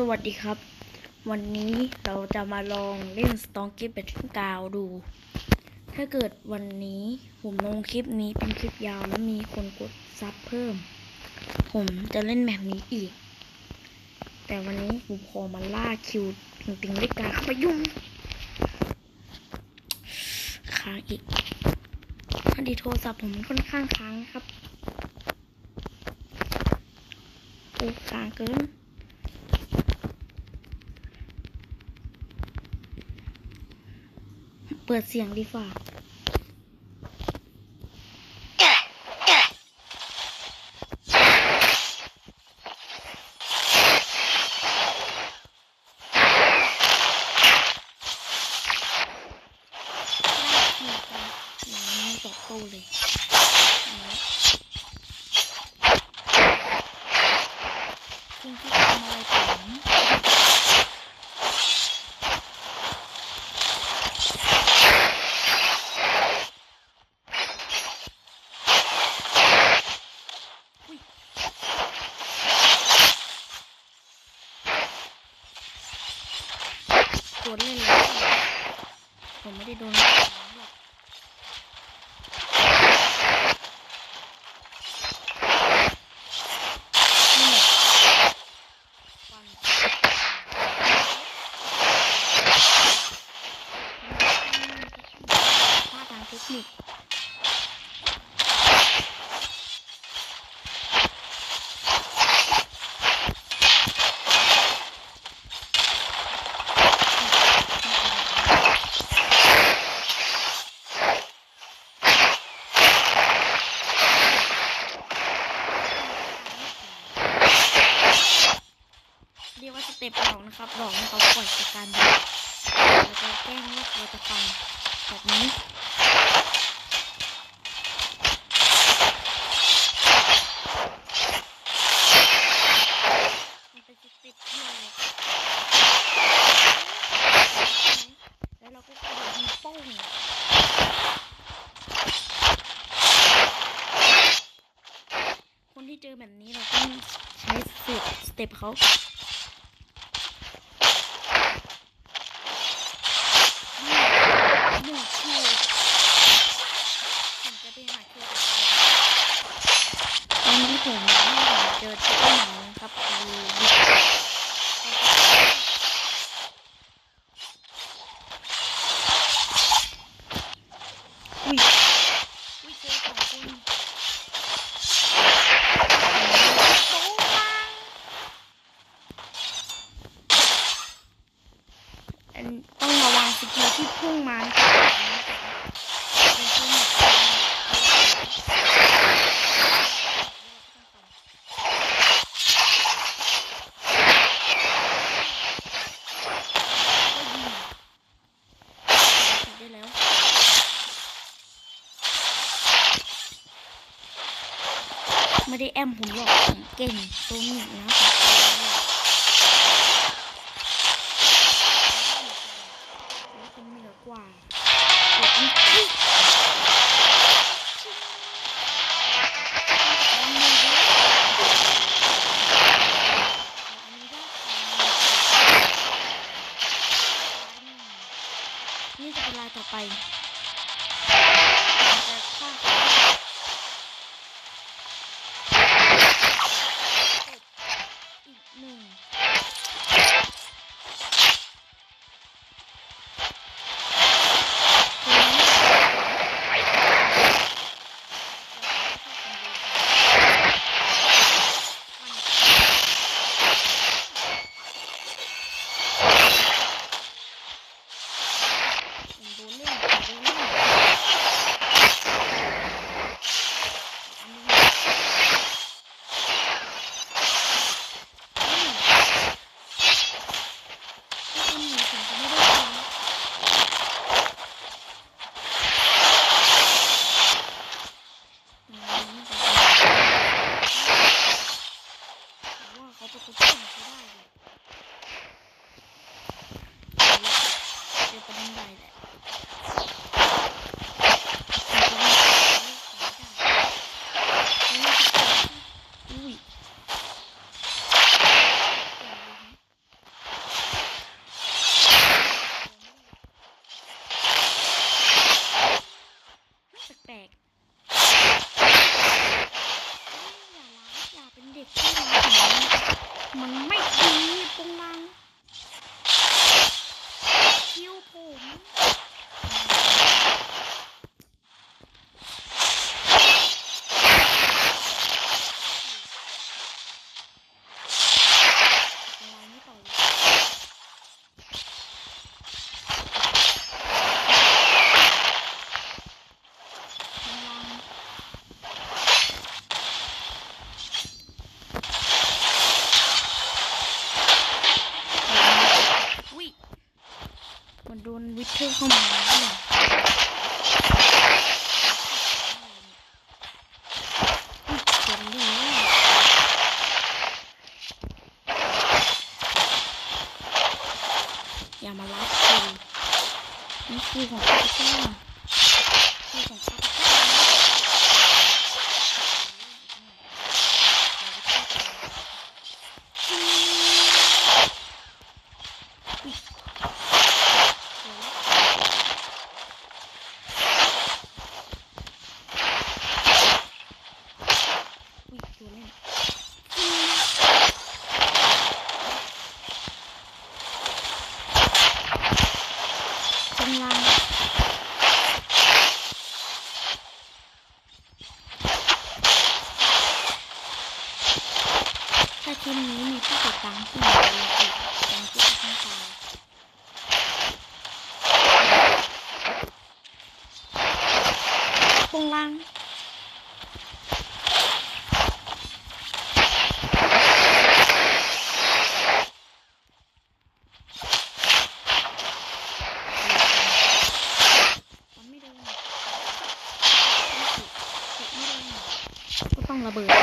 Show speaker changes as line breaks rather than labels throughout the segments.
สวัสดีครับ วันนี้เราจะมาลองเล่นสตองเก็ตแบทกาวดู ถ้าเกิดวันนี้ผมลงคลิปนี้เป็นคลิปยาวแล้วมีคนกดซับเพิ่ม ผมจะเล่นแบบนี้อีก แต่วันนี้ผมขอมาล่าคิวติงๆด้วยการเข้าไปยุ่งค้างอีกพอดีโทรศัพท์ผมค่อนข้างค้างครับโอ้ค้างเกิน เปิดเสียงดีฝ่าไม่ตอบโต้เลยคุณที่ทำอะไรผมโดนเล่นแล้วผมไม่ได้โดนหรอกนี่แหละฟันท่าทางเทคนิค เรียกว่าสเต็ปหลอก นะครับหลอกให้เขาปล่อยจากการดูเราจะแกล้งว่าเราจะฟังแบบนี้มันเป็นสเต็ปที่เราแล้วเราก็กระโดดยิงโป้งคนที่เจอแบบนี้เราต้องใช้สียบสเต็ปเขา หนูคือผมจะไปหาเจอตอนนี้ผมเจอที่หนังนะครับคือบิ๊กอุ้ยอุ้ยเจอสองคนโต๊ะปังอันต้องระวังสกิลที่พุ่งมานะครับเป็นพุ่งได้แล้ว ไม่ได้แอมผมหรอกผมเก่งตัวหนึ่งนะผมเหนือกว่ามีอันอุ๊ยอันนี้ด้วยอันนี้ด้วยนี่จะเป็นลายต่อไป แปลก 你是ำเ online. ระเบิด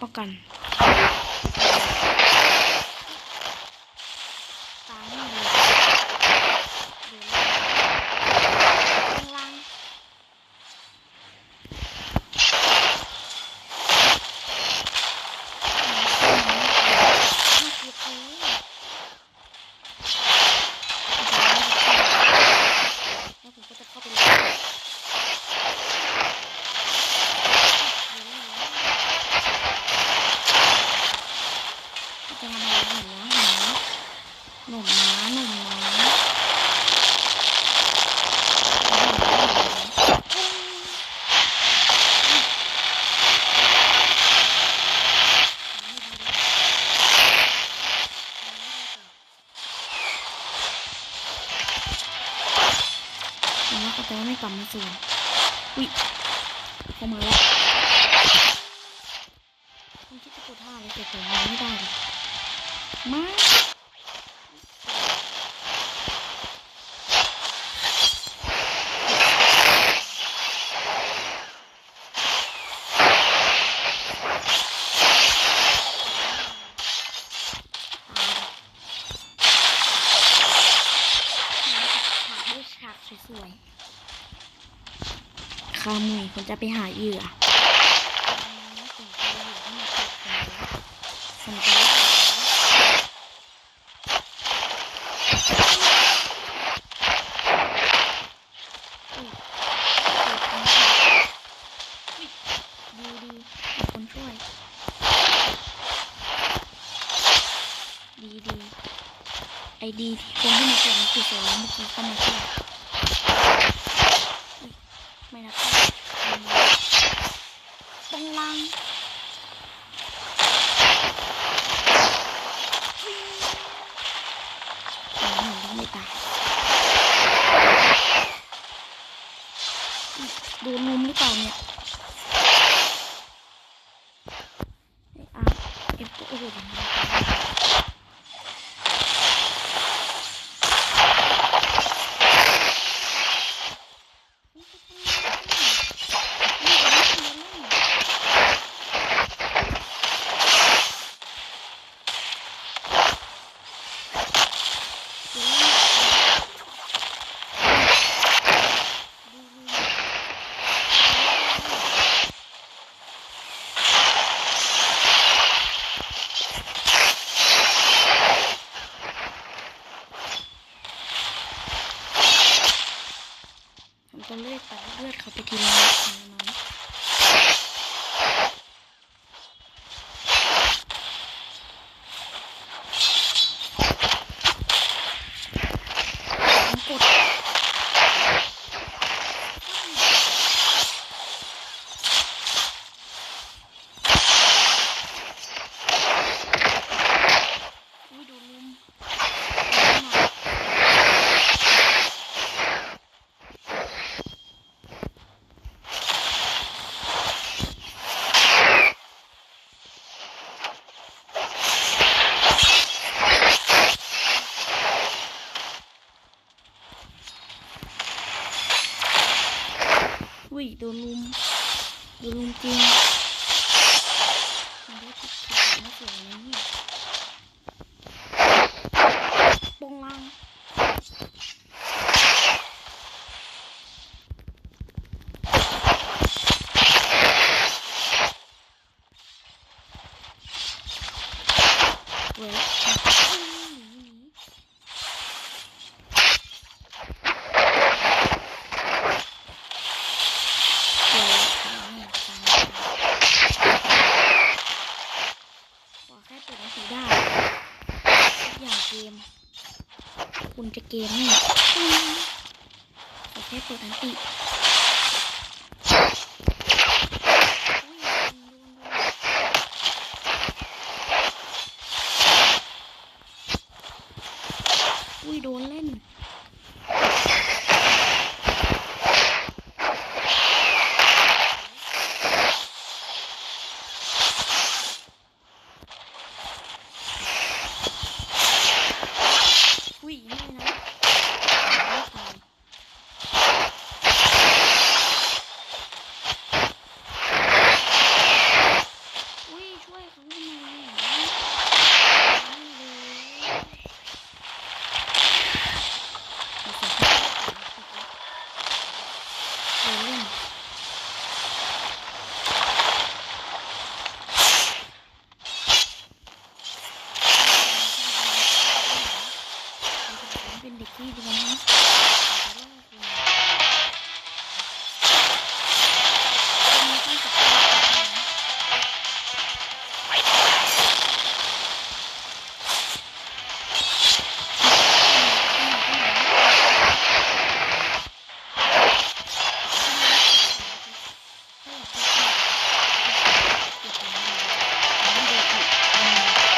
ป้องกัน จะไปหาเหยื่อดีดีไอดีที่คนที่มาแข่งติเสร็เมื่อกี้เข้ามาช่วย 开始完毕 bekleyelim ama.